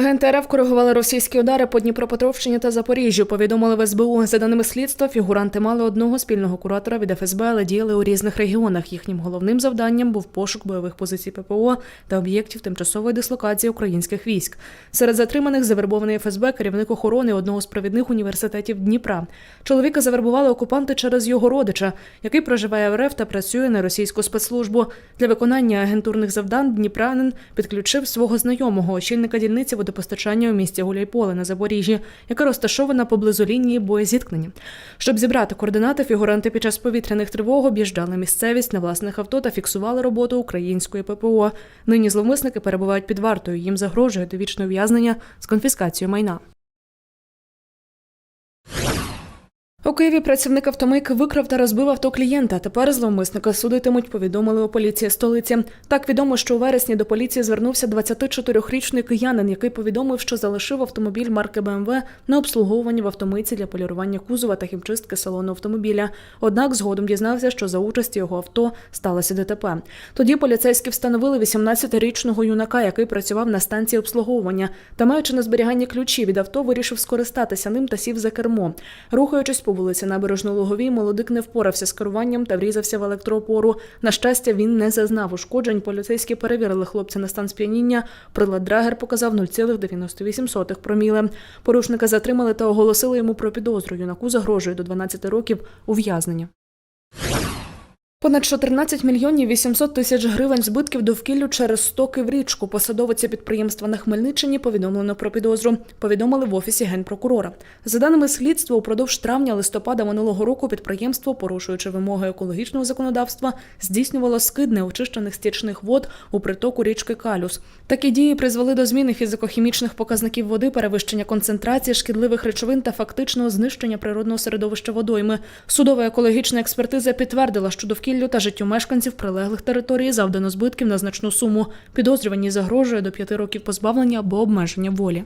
Агенти РФ коригували російські удари по Дніпропетровщині та Запоріжжю. Повідомили в СБУ. За даними слідства, фігуранти мали одного спільного куратора від ФСБ, але діяли у різних регіонах. Їхнім головним завданням був пошук бойових позицій ППО та об'єктів тимчасової дислокації українських військ. Серед затриманих завербований ФСБ керівник охорони одного з провідних університетів Дніпра. Чоловіка завербували окупанти через його родича, який проживає в РФ та працює на російську спецслужбу. Для виконання агентурних завдань Дніпранин підключив свого знайомого, очільника дільниці водопостачання у місті Гуляйполе на Запоріжжі, яка розташована поблизу лінії боєзіткнення. Щоб зібрати координати, фігуранти під час повітряних тривог об'їжджали місцевість на власних авто та фіксували роботу української ППО. Нині зловмисники перебувають під вартою. Їм загрожує довічне ув'язнення з конфіскацією майна. Києві працівник автомийки викрав та розбив авто клієнта. Тепер зловмисника судитимуть, повідомили у поліції столиці. Так відомо, що у вересні до поліції звернувся 24-річний киянин, який повідомив, що залишив автомобіль марки БМВ на обслуговуванні в автомийці для полірування кузова та хімчистки салону автомобіля. Однак згодом дізнався, що за участі його авто сталося ДТП. Тоді поліцейські встановили 18-річного юнака, який працював на станції обслуговування та, маючи на зберігання ключі від авто, вирішив скористатися ним та сів за кермо. Рухаючись по вулиці Набережно-Луговій, молодик не впорався з керуванням та врізався в електроопору. На щастя, він не зазнав ушкоджень. Поліцейські перевірили хлопця на стан сп'яніння. Прилад Драгер показав 0,98 проміле. Порушника затримали та оголосили йому про підозру. Юнаку загрожує до 12 років ув'язнення. Понад 14 мільйонів 800 тисяч гривень збитків довкіллю через стоки в річку. Посадовиця підприємства на Хмельниччині повідомлено про підозру. Повідомили в офісі генпрокурора. За даними слідства, упродовж травня-листопада минулого року підприємство, порушуючи вимоги екологічного законодавства, здійснювало скид неочищених стічних вод у притоку річки Калюс. Такі дії призвели до зміни фізико-хімічних показників води, перевищення концентрації шкідливих речовин та фактичного знищення природного середовища водойми. Судова екологічна експертиза підтвердила, що довкіллю та життю мешканців прилеглих територій завдано збитків на значну суму. Підозрювані загрожує до п'яти років позбавлення або обмеження волі.